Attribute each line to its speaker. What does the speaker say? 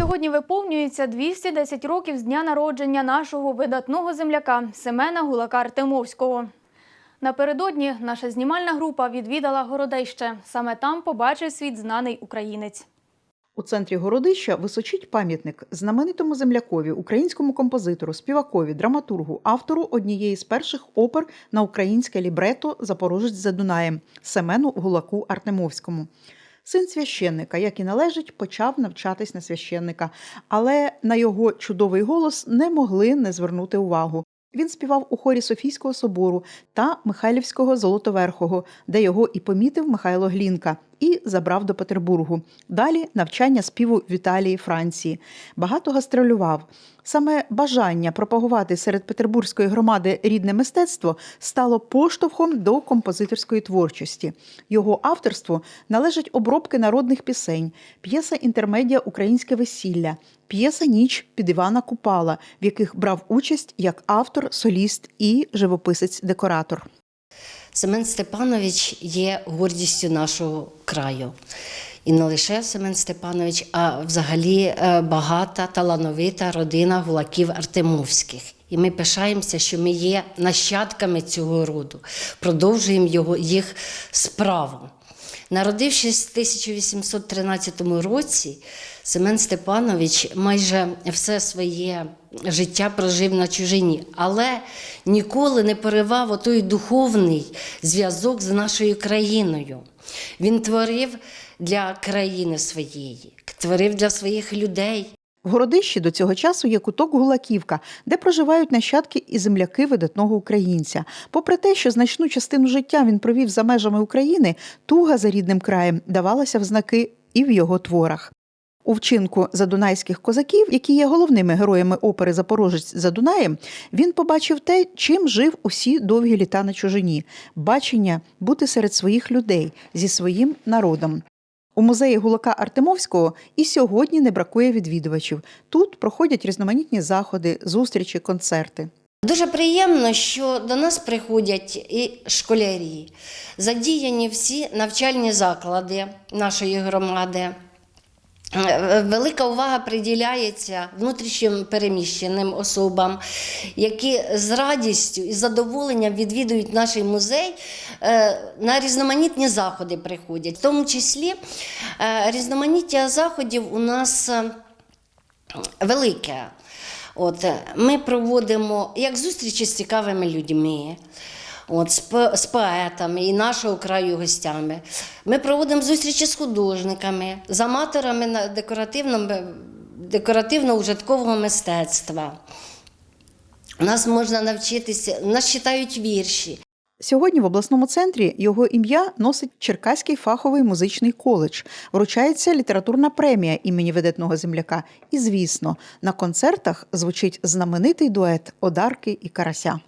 Speaker 1: Сьогодні виповнюється 210 років з дня народження нашого видатного земляка Семена Гулака Артемовського. Напередодні наша знімальна група відвідала Городище. Саме там побачив світ знаний українець.
Speaker 2: У центрі городища височить пам'ятник знаменитому землякові, українському композитору, співакові, драматургу, автору однієї з перших опер на українське лібрето Запорожець за Дунаєм Семену Гулаку Артемовському. Син священника, як і належить, почав навчатись на священника, але на його чудовий голос не могли не звернути увагу. Він співав у хорі Софійського собору та Михайлівського Золотоверхого, де його і помітив Михайло Глінка, і забрав до Петербургу. Далі навчання співу в Італії, Франції. Багато гастролював. Саме бажання пропагувати серед петербурзької громади рідне мистецтво стало поштовхом до композиторської творчості. Його авторству належать обробки народних пісень, п'єса інтермедія Українське весілля, п'єса Ніч під Івана Купала, в яких брав участь як автор, соліст і живописець-декоратор.
Speaker 3: Семен Степанович є гордістю нашого краю. І не лише Семен Степанович, а взагалі е, багата, талановита родина гулаків Артемовських. І ми пишаємося, що ми є нащадками цього роду, продовжуємо його, їх справу. Народившись в 1813 році, Семен Степанович майже все своє життя прожив на чужині, але ніколи не поривав отой духовний зв'язок з нашою країною. Він творив для країни своєї, творив для своїх людей.
Speaker 2: В Городищі до цього часу є куток Гулаківка, де проживають нащадки і земляки видатного українця. Попри те, що значну частину життя він провів за межами України, туга за рідним краєм давалася в знаки і в його творах. У вчинку задунайських козаків, які є головними героями опери Запорожець за Дунаєм, він побачив те, чим жив усі довгі літа на чужині бачення бути серед своїх людей зі своїм народом. У музеї Гулака Артемовського і сьогодні не бракує відвідувачів. Тут проходять різноманітні заходи, зустрічі, концерти.
Speaker 3: Дуже приємно, що до нас приходять і школярі, задіяні всі навчальні заклади нашої громади. Е, Велика увага приділяється внутрішньо переміщеним особам, які з радістю і задоволенням відвідують наш музей, е, на різноманітні заходи приходять. В тому числі е, різноманіття заходів у нас е, велике. От, е, ми проводимо як зустрічі з цікавими людьми. От, з, з поетами і нашого краю гостями. Ми проводимо зустрічі з художниками, з аматорами на декоративно-ужиткового мистецтва. У нас можна навчитися, нас читають вірші.
Speaker 2: Сьогодні в обласному центрі його ім'я носить Черкаський фаховий музичний коледж. Вручається літературна премія імені видатного земляка. І, звісно, на концертах звучить знаменитий дует Одарки і Карася.